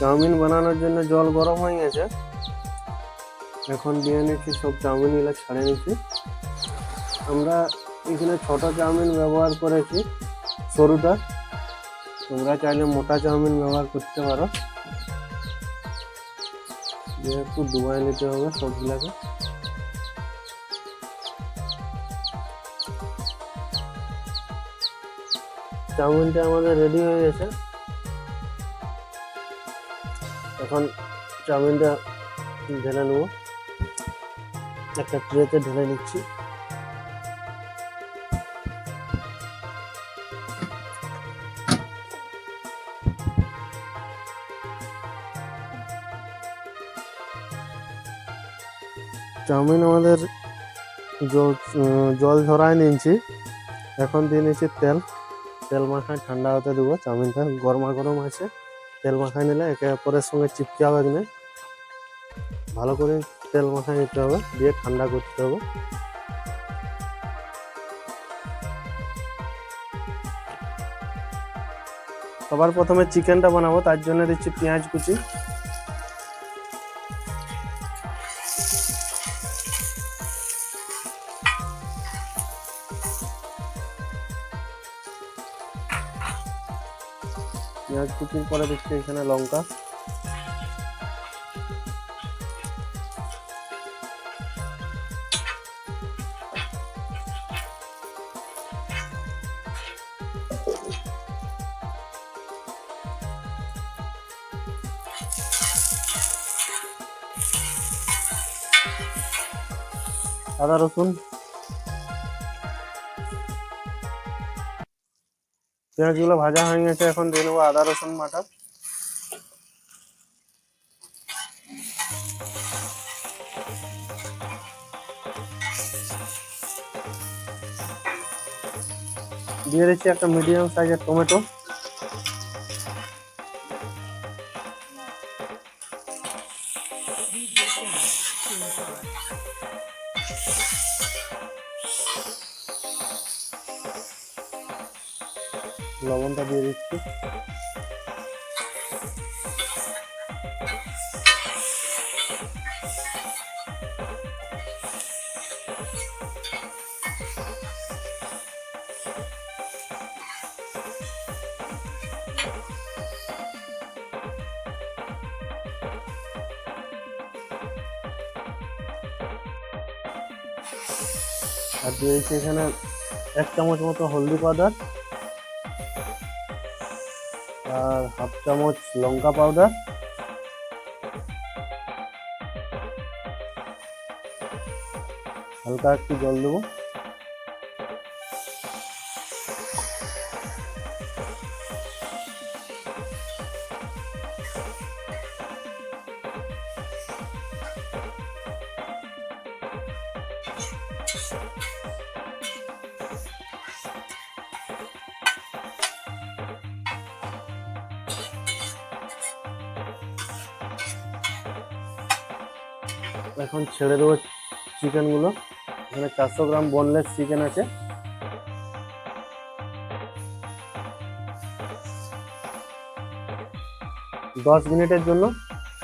Chowmein বানানোর জন্য জল গরম হয়ে গেছে। এখন দিয়ে নিচ্ছি সব চাউমিনগুলো ছাড়ে নিচ্ছি। আমরা এখানে ছোট চাউমিন ব্যবহার করেছি, সরুটা। তোমরা চাইলে মোটা চাউমিন ব্যবহার করতে পারো। দিয়ে একটু ডুবাই নিতে হবে সবগুলাকে। চাউমিনটা আমাদের রেডি হয়ে গেছে। এখন চাউমিনটা ঢেলে নেব। একটা ট্রেতে ঢেলে নিচ্ছি। চাউমিন আমাদের জল জল ঝরায় নিয়েছি। এখন দিয়ে নিচ্ছি তেল। তেল মাখায় ঠান্ডা হতে দেবো। চাউমিনটা গরমা গরম আছে। তেল মাখায় নিলে একে অপরের সঙ্গে চিপকে হবে না ভালো করে তেল মাখায় নিতে হবে, দিয়ে ঠান্ডা করতে হবে। সবার প্রথমে চিকেনটা বানাবো, তার জন্য দিচ্ছি পেঁয়াজ কুচি। পেঁয়াজ কুচির পরে দিচ্ছি এখানে লঙ্কা। আদা রসুন। পেঁয়াজগুলো ভাজা হয়ে গেছে, এখন দিয়ে নেব আদা, রসুন, বাটা। দিয়ে দিচ্ছি একটা মিডিয়াম সাইজের টমেটো লবণটা দিয়ে দিচ্ছি। আর দিয়েছি এখানে এক চামচ মতো হলদি পাউডার। আর হাফ চামচ লঙ্কা পাউডার হালকা একটু জল দেবো। এখন ছেড়ে দেবো চিকেনগুলো। এখানে চারশো গ্রাম বোনলেস চিকেন আছে। দশ মিনিটের জন্য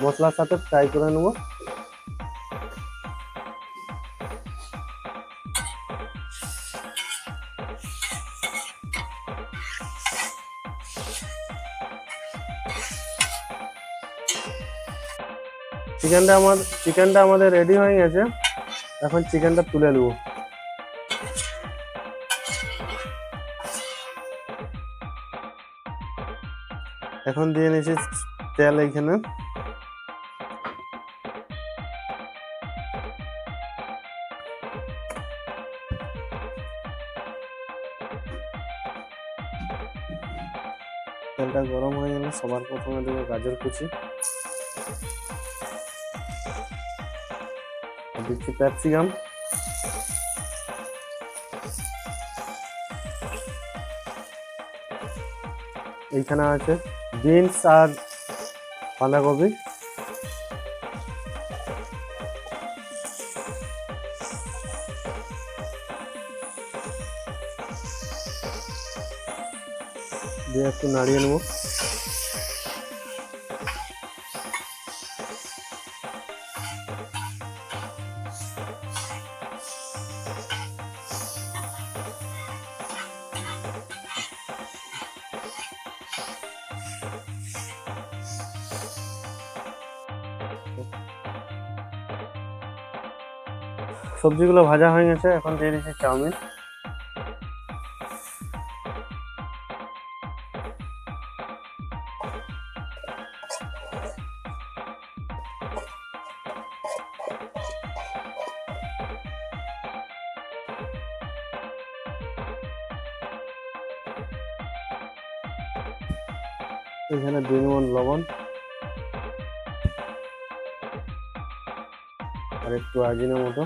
মশলার সাথে ফ্রাই করে নেব। চিকেনটা আমার চিকেনটা আমাদের রেডি হয়ে গেছে। এখন চিকেনটা তুলে নেব। এখন দিয়ে নিয়েছি তেল এইখানে তেলটা গরম হয়ে গেলে সবার প্রথমে দেবো গাজর কুচি। দিচ্ছি ক্যাপসিকাম এইখানে আছে বিনস আর বাঁধাকপি। দিয়ে একটু নাড়িয়ে নেব। সবজিগুলো ভাজা হয়ে গেছে, এখন দিয়ে দিচ্ছি চাউমিন। এখানে দুই মন লবণ। আর একটু আজিনা মতো।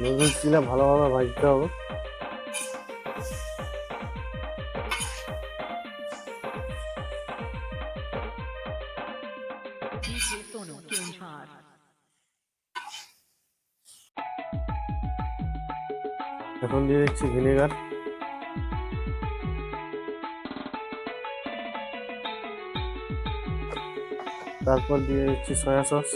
নুডলসগুলো ভালোভাবে ভাজতে হবে এখন দিয়ে দিচ্ছি ভিনেগার তারপর দিয়ে দিচ্ছি সয়া সস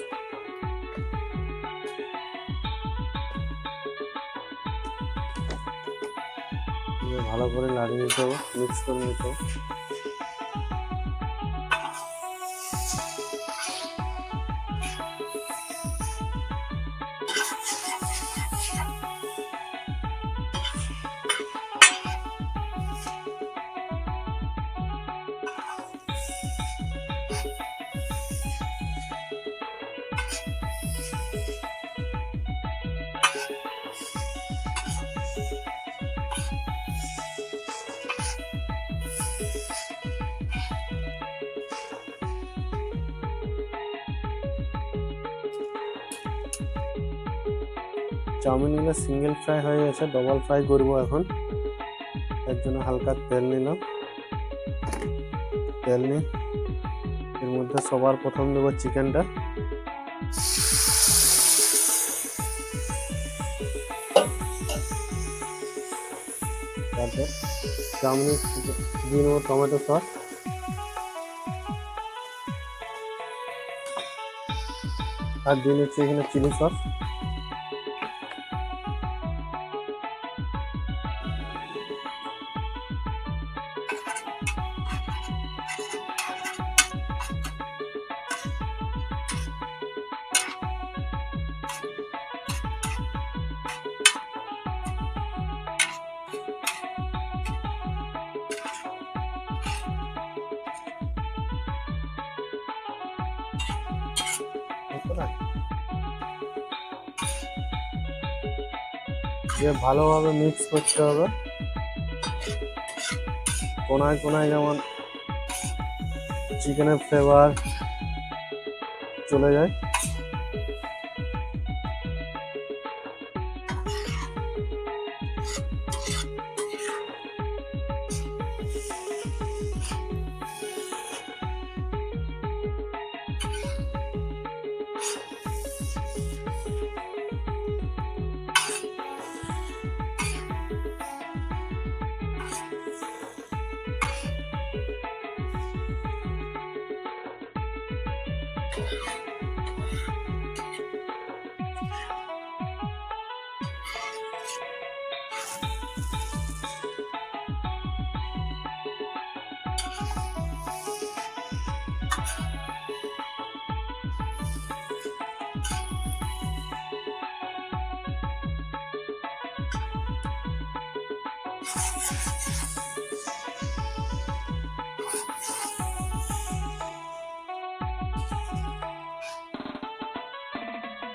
ভালো করে নাড়িয়ে নিতে হবে মিক্স করে নিতে হবে। চাউমিনগুলো সিঙ্গেল ফ্রাই হয়ে গেছে ডবল ফ্রাই করব এখন। এর জন্য হালকা তেল নিলাম। তেল নিয়ে এর মধ্যে সবার প্রথম দেবো চিকেনটা। চাউমিন দিয়ে নেব টমেটো সস। আর দিয়ে নিচ্ছি এখানে চিলি সস। দিয়ে ভালোভাবে মিক্স করতে হবে। কোনায় কোনায় যেমন চিকেনের ফ্লেভার চলে যায়। you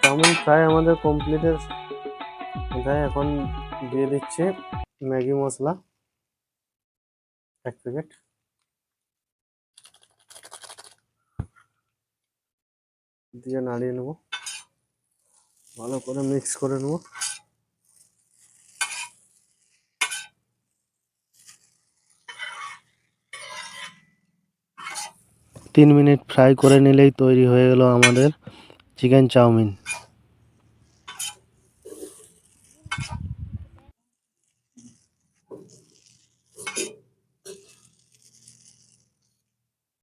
চাউমিন ফ্রাই আমাদের কমপ্লিটের এটাই এখন দিয়ে দিচ্ছে ম্যাগি মশলা। এক প্যাকেট। দিয়ে নাড়িয়ে নেব। ভালো করে মিক্স করে নেব। তিন মিনিট ফ্রাই করে নিলেই তৈরি হয়ে গেল আমাদের চিকেন চাউমিন।